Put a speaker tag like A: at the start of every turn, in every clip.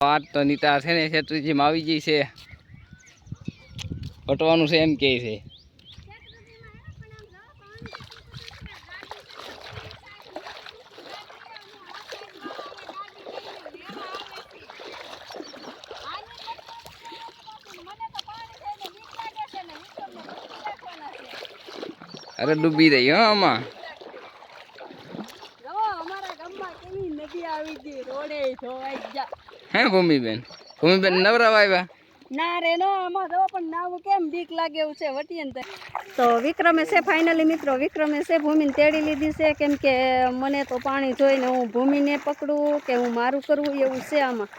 A: વાત તો નીતા છે ને શેત્રુજીમાં આવી ગઈ છે. પટવાનું છે એમ કે છે. અરે ડૂબી રહી હો આમાં.
B: રોડે જોવાઈ જા
A: હે ભૂમિબેન ભૂમિબેન નવરા આવ્યા?
B: ના રે, નો, આમાં જો પણ નાવું કેમ બીક લાગે એવું છે? વટી ને તો વિક્રમે છે ફાઇનલી મિત્રો, વિક્રમે છે ભૂમિને તેડી લીધી છે. કેમ કે મને તો પાણી જોઈને હું ભૂમિને પકડું કે હું મારું કરવું એવું છે આમાં.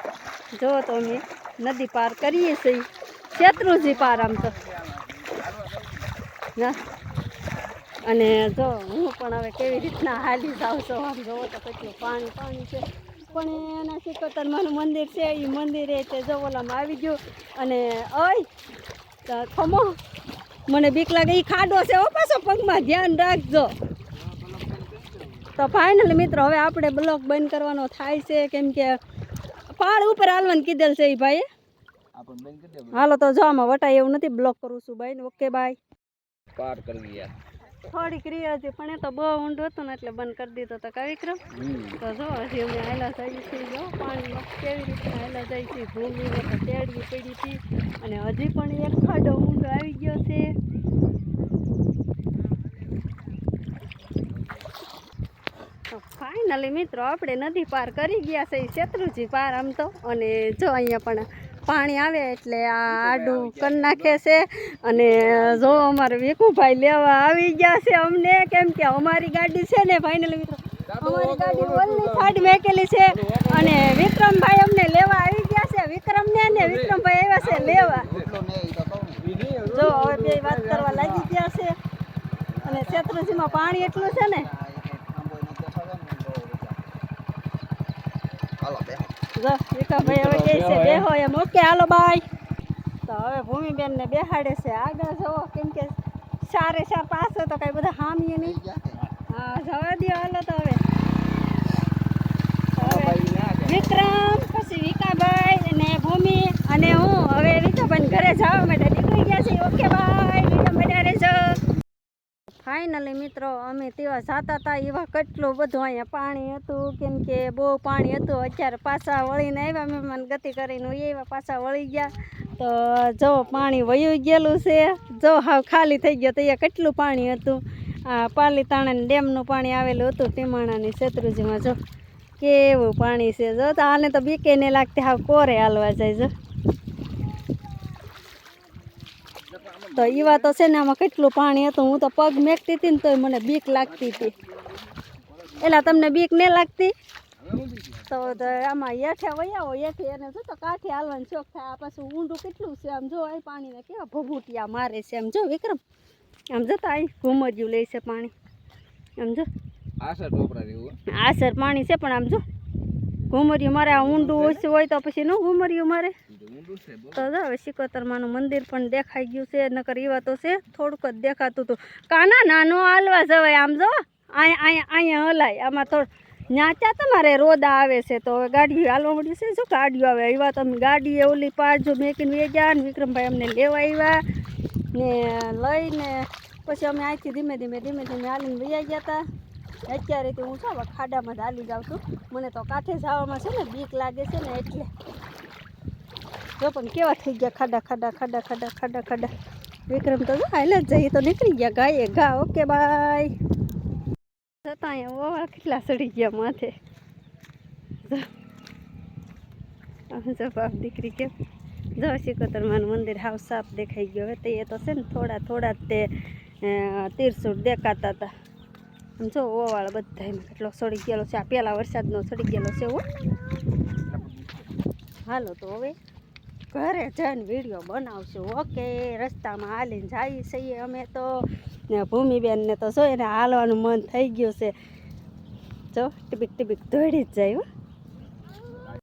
B: જો તો અમે નદી પાર કરીએ છીએ. શેત્રુજી પાર આમ તો. અને જો હું પણ હવે કેવી રીતના હાલી જાઉં છું. આમ જોવો તો કેટલું પાણી પાણી છે. પણ એના સિકોતરમાનું મંદિર છે એ મંદિરે તે જવોલામાં આવી ગયું. અને ઓય તો ખમો. મને બીક લાગે એ ખાડો છે ઓ પાછો પગમાં ધ્યાન રાખજો. તો ફાઇનલી મિત્રો હવે આપણે બ્લોક બંધ કરવાનો થાય છે કેમ કે પહાડ ઉપર હાલવાનું કીધેલ છે એ ભાઈએ. હાલો તો જો આમાં વટાય એવું નથી બ્લોક કરું છું ભાઈ ઓકે બાય
A: પાર કરી ગયા
B: થોડીક રિયા હતી પણ એ તો બહુ ઊંડું હતું ને એટલે બંધ કરી દીધો તો કા વિક્રમ તો જો હજી અમે આયલા જઈએ છીએ જો પાણીમાં કેવી રીતે આયલા જાય છે ભૂમિ તો તેડવી પડી હતી. અને હજી પણ એક ખાડો ઊંડો આવી ગયો છે. તો ફાઇનલી મિત્રો આપણે નદી પાર કરી ગયા છે શેત્રુજી પાર આમ તો. અને જો અહીંયા પણ પાણી આવે એટલે આ આડું કરી નાખે છે. અને જો અમારે વેકુભાઈ લેવા આવી ગયા છે અમને. કેમ કે અમારી ગાડી છે ને ફાઇનલ મિત્રો, અમારી ગાડી ઓલની સાઈડ મેકેલી છે. અને વિક્રમભાઈ અમને લેવા આવી ગયા છે. વિક્રમને ને વિક્રમભાઈ આવ્યા છે લેવા. જો હવે બે વાત કરવા લાગી ગયા છે. અને શેત્રુજીમાં પાણી એટલું છે ને જો વિકાભાઈ હવે કહે છે બેહો એમ. Okay hello by. તો હવે ભૂમિબેન ને બેહાડે છે. આગળ જવો કેમ કે સારે ચાર પાસે તો કઈ બધા હામીએ નહીં. હા જવા દો હાલો તો હવે. હવે વિક્રમ પછી વિકાભાઈ અને ભૂમિ અને હું. હવે વિકાભાઈ ઘરે જવા માટે નીકળી ગયા છીએ. Okay bye. રહેજો ફાઇનલી મિત્રો, અમે તેવા જાતા હતા એવા કેટલું બધું અહીંયા પાણી હતું. કેમ કે બહુ પાણી હતું. અત્યારે પાછા વળીને આવ્યા. મહેમાન ગતિ કરીને એવા પાછા વળી ગયા. તો જો પાણી વયું ગયેલું છે. જો હાવ ખાલી થઈ ગયો. તો અહીંયા કેટલું પાણી હતું? આ પાલીતાણા ડેમનું પાણી આવેલું હતું. ટીમાણાની શેત્રુજીમાં જો કેવું પાણી છે. જો તો આને તો બીકે નહીં લાગતી. હાવ કોરે હાલવા જાય જો. તો એવા તો છે ને આમાં કેટલું પાણી હતું. હું તો પગ મેકતી હતી ને તોય મને બીક લાગતી હતી. એટલે તમને બીક નહીં લાગતી? તો આમાં હેઠે વયાવો હેઠે એને શું તો કાંઠે હાલવાનો શોખ થાય. આ પાછું ઊંડું કેટલું છે આમ જો અહીં પાણીને કેવા ભભૂટિયા મારે છે આમ જો વિક્રમ. આમ જતા અહીં ઘુમર્યું લે છે પાણી. આમ જો. આસર પાણી છે પણ આમ જો. ઘુમર્યું મારે આ ઊંડું ઓછું હોય તો પછી ન ઘુમર્યું મારે. તો હવે શિકોતરમાનું મંદિર પણ દેખાઈ ગયું છે, નકર એવા તો છે, થોડુંક જ દેખાતું હતું. કાના નાનો હાલવા જવાય આમ જો અહીંયા અહીંયા અહીંયા હલાય. આમાં થોડું ન્યાચા તમારે રોદા આવે છે, તો હવે ગાડીઓ હાલવા મળ્યું છે, શું ગાડીઓ આવે? એવા તમે ગાડીએ ઓલી પાડજો, મેકીને વે ગયા ને વિક્રમભાઈ અમને લેવા આવ્યા ને લઈને પછી અમે અહીંથી ધીમે ધીમે ધીમે ધીમે હાલીને વૈયા ગયા હતા અત્યારે તો હું છો ખાડામાં જ હાલી જાઉં છું. મને તો કાંઠે જવામાં છે ને બીક લાગે છે ને એટલે જો પણ કેવા થઈ ગયા? ખાડા ખાડા ખાડા ખાડા ખાડા ખાડા. વિક્રમ તો હાલ જ જઈએ તો નીકળી ગયા ગાયે. ગા ઓકે બાય. જતા અહીંયા ઓવા કેટલા સડી ગયા માથે. જો. બાપ દીકરી કેમ. જો સિકોતરમાનું મંદિર હાવ સાફ દેખાઈ ગયો. હવે એ તો છે ને થોડા થોડા તે અ, દેખાતા હતા. જો ઓવાળ બધા કેટલો સડી ગયેલો છે. આ પહેલાં વરસાદનો સડી ગયેલો છે હો. હાલો તો હવે. ઘરે જઈને વીડિયો બનાવશું. ઓકે, રસ્તામાં હાલીને જઈએ છીએ અમે તો. ને ભૂમિબેનને તો જો એને હાલવાનું મન થઈ ગયું છે. જો ટીબીક ટીબીક દોડી જ જાય